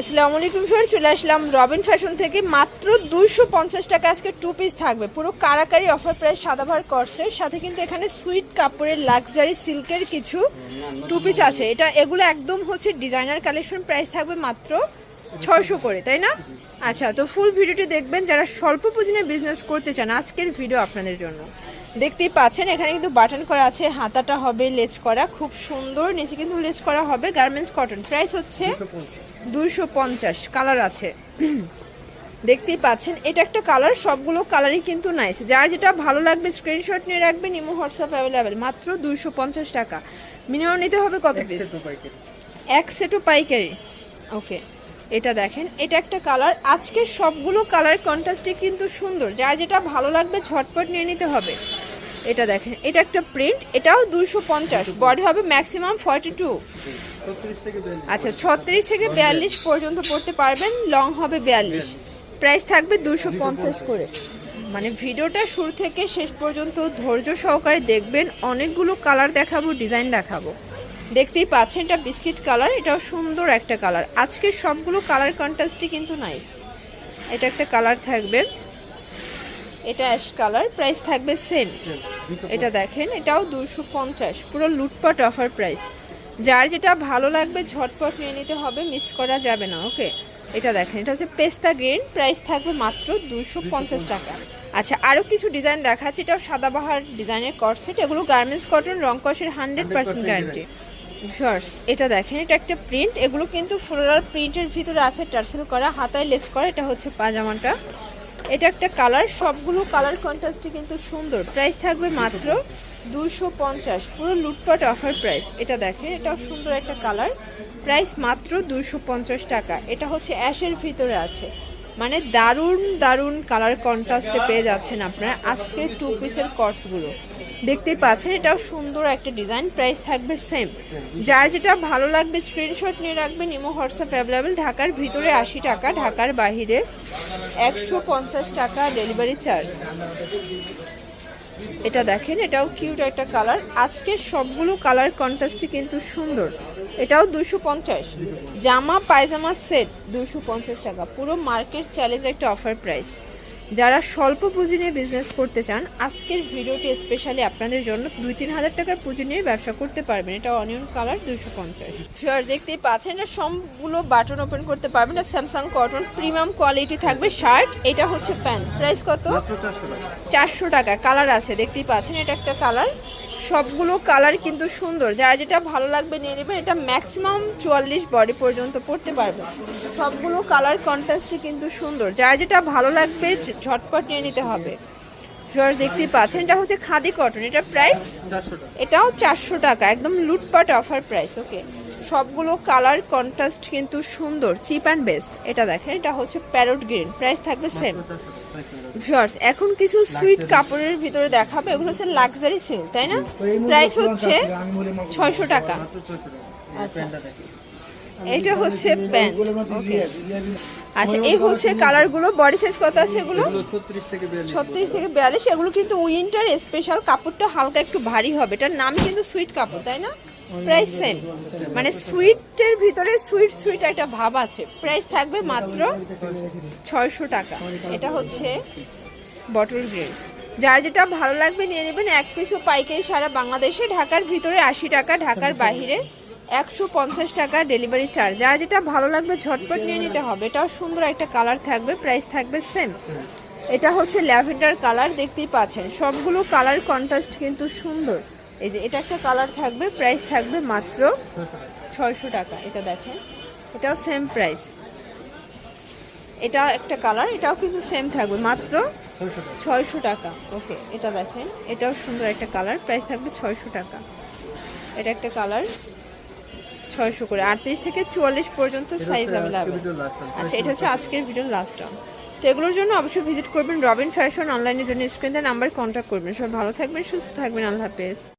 আসসালামু আলাইকুম স্যার চলে আসলাম রবিন ফ্যাশন থেকে। মাত্র দুইশো পঞ্চাশ টাকা আজকে টু পিস থাকবে। পুরো কারাকারি অফার প্রাইস সাদাভার কর্সের সাথে কিন্তু এখানে সুইট কাপড়ের লাক্সারি সিল্কের কিছু টু পিস আছে। এটা এগুলো একদম হচ্ছে ডিজাইনার কালেকশন প্রাইস থাকবে মাত্র ছয়শো করে, তাই না? আচ্ছা তো ফুল ভিডিওটি দেখবেন। যারা স্বল্প পুঁজিনে বিজনেস করতে চান, আজকের ভিডিও আপনাদের জন্য। দেখতেই পাচ্ছেন, এখানে কিন্তু বাটন করা আছে, হাতাটা হবে লেস করা। খুব সুন্দর, নিচে কিন্তু লেস করা হবে গার্মেন্টস কটন প্রাইস হচ্ছে দুইশো পঞ্চাশ কালার আছে। দেখতেই পাচ্ছেন এটা একটা কালার সবগুলো কালারই কিন্তু নাইস যার যেটা ভালো লাগবে স্ক্রিনশট নিয়ে রাখবেন ইমো হোয়াটসঅ্যাপ অ্যাভেলেবেল মাত্র দুইশো পঞ্চাশ টাকা। মিনিমাম নিতে হবে কত পিস এক সেটও পাইকারি। ওকে এটা দেখেন এটা একটা কালার আজকে সবগুলো কালার কন্ট্রাস্টে কিন্তু সুন্দর। যার যেটা ভালো লাগবে ঝটপট নিয়ে নিতে হবে। এটা দেখেন, এটা একটা প্রিন্ট এটাও দুইশো পঞ্চাশ বডি হবে ম্যাক্সিমাম ফর্টি টু আচ্ছা ছত্রিশ থেকে বিয়াল্লিশ পর্যন্ত পড়তে পারবেন লং হবে বিয়াল্লিশ। প্রাইস থাকবে দুশো পঞ্চাশ করে। মানে ভিডিওটা শুরু থেকে শেষ পর্যন্ত ধৈর্য সহকারে দেখবেন, অনেকগুলো কালার দেখাবো ডিজাইন দেখাবো। দেখতেই পাচ্ছেন, এটা বিস্কিট কালার এটাও সুন্দর একটা কালার আজকের সবগুলো কালার কন্ট্রাস্টই কিন্তু নাইস এটা একটা কালার থাকবে। এটা অ্যাশ কালার প্রাইস থাকবে সেম। এটা দেখেন এটাও দুশো পঞ্চাশ পুরো লুটপাট অফার প্রাইস। যার যেটা ভালো লাগবে ঝটপট নিয়ে নিতে হবে মিস করা যাবে না ওকে? এটা দেখেন এটা হচ্ছে পেস্তা গ্রিন প্রাইস থাকবে মাত্র দুশো পঞ্চাশ টাকা। আচ্ছা আরও কিছু ডিজাইন দেখাচ্ছে এটাও সাদাবাহার ডিজাইনের কটসেট এগুলো গার্মেন্টস কটন রং কষের হান্ড্রেড পার্সেন্ট গ্যারান্টি শর্টস এটা দেখেন এটা একটা প্রিন্ট এগুলো কিন্তু ফ্লোরাল প্রিন্টের ভিতরে আছে টার্সেল করা হাতায় লেস করা এটা হচ্ছে পাজামাটা। এটা একটা কালার, সবগুলো কালার কন্ট্রাস্টই কিন্তু সুন্দর। প্রাইস থাকবে মাত্র দুশো পঞ্চাশ, পুরো লুটপাট অফার প্রাইস। এটা দেখেন, এটাও সুন্দর একটা কালার। প্রাইস মাত্র দুশো পঞ্চাশ টাকা। এটা হচ্ছে অ্যাশের ভিতরে আছে। মানে দারুণ দারুণ কালার কন্ট্রাস্টে পেয়ে যাচ্ছেন আপনারা আজকের টু পিসের কর্সগুলো দেখতেই পাচ্ছেন এটাও সুন্দর একটা ডিজাইন প্রাইস থাকবে সেম যার যেটা ভালো লাগবে স্ক্রিনশট নিয়ে রাখবেন, ইমো, হোয়াটসঅ্যাপ অ্যাভেলেবেল ঢাকার ভিতরে আশি টাকা, ঢাকার বাহিরে একশো পঞ্চাশ টাকা ডেলিভারি চার্জ এটা দেখেন, এটাও কিউট একটা কালার আজকের সবগুলো কালার কন্ট্রাস্টই কিন্তু সুন্দর। এটাও দুশো পঞ্চাশ। জামা, পায়জামা সেট দুশো পঞ্চাশ টাকা। পুরো মার্কেট চ্যালেঞ্জ একটা অফার প্রাইস যারা স্বল্প পুঁজি নিয়ে বিজনেস করতে চান আজকের ভিডিওটি স্পেশালি আপনাদের জন্য দুই তিন হাজার টাকার পুঁজি নিয়ে ব্যবসা করতে পারবেন। এটা অনিয়ন কালার দুশো পঞ্চাশ। দেখতেই পাচ্ছেন না সবগুলো বাটন ওপেন করতে পারবেন। না স্যামসাং কটন প্রিমিয়াম কোয়ালিটি থাকবে শার্ট এটা হচ্ছে প্যান্ট। প্রাইস কত? চারশো টাকা। কালার আছে দেখতেই পাচ্ছেন। এটা একটা কালার সবগুলো কালার কিন্তু সুন্দর। যারা যেটা ভালো লাগবে নিয়ে নেবেন এটা ম্যাক্সিমাম চুয়াল্লিশ বডি পর্যন্ত পড়তে পারবেন সবগুলো কালার কন্ট্রাস্টই কিন্তু সুন্দর। যারা যেটা ভালো লাগবে ঝটপট নিয়ে নিতে হবে। জর দেখতেই পাচ্ছেন এটা হচ্ছে খাদি কটন এটা প্রাইস এটাও চারশো টাকা একদম লুটপাট অফার প্রাইস ওকে সবগুলো কালার কন্ট্রাস্ট কিন্তু সুন্দর চিপ অ্যান্ড বেস্ট এটা দেখেন এটা হচ্ছে প্যারোট গ্রিন প্রাইস থাকবে সেম শর্টস এখন কিছু সুইট কাপড়ের ভিতরে দেখাবে। এগুলো হচ্ছে লাক্সারি সিল্ক তাই না? প্রাইস হচ্ছে ছয়শো টাকা। আচ্ছা। এটা হচ্ছে প্যান্ট। ওকে আচ্ছা এই হচ্ছে কালারগুলো। বডি সাইজ কত আছে এগুলো? ছত্রিশ থেকে বিয়াল্লিশ। এগুলো কিন্তু উইন্টার স্পেশাল কাপড়টা হালকা একটু ভারী হবে। এটার নাম কিন্তু সুইট কাপড় তাই না? প্রাইস সেম মানে সুইটের ভিতরে সুইট সুইট একটা ভাব আছে। প্রাইস থাকবে মাত্র ছয়শো টাকা। এটা হচ্ছে বটল গ্রিন। যার যেটা ভালো লাগবে নিয়ে নেবেন। এক পিসও পাইকারি সারা বাংলাদেশে। ঢাকার ভিতরে আশি টাকা, ঢাকার বাইরে একশো পঞ্চাশ টাকা ডেলিভারি চার্জ। যার যেটা ভালো লাগবে ঝটপট নিয়ে নিতে হবে। এটাও সুন্দর একটা কালার থাকবে। প্রাইস থাকবে সেম। এটা হচ্ছে ল্যাভেন্ডার কালার। দেখতেই পাচ্ছেন। সবগুলো কালার কন্ট্রাস্ট কিন্তু সুন্দর। এই যে এটা একটা কালার থাকবে প্রাইস থাকবে মাত্র ছয়শো টাকা এটা দেখেন। এটাও সেম প্রাইস এটা একটা কালার এটাও কিন্তু সেম থাকবে মাত্র ছয়শো টাকা। ওকে এটা দেখেন এটাও সুন্দর একটা কালার প্রাইস থাকবে ছয়শো টাকা। এটা একটা কালার ছয়শো করে আটত্রিশ থেকে চুয়াল্লিশ পর্যন্ত সাইজ অ্যাভেলেবেল আচ্ছা এটা হচ্ছে আজকের ভিডিওর লাস্ট টাইম তো এগুলোর জন্য অবশ্যই ভিজিট করবেন রবিন ফ্যাশন অনলাইনের জন্য স্ক্রিন নাম্বার কন্ট্যাক্ট করবেন। সব ভালো থাকবেন সুস্থ থাকবেন আল্লাহ হাফেজ।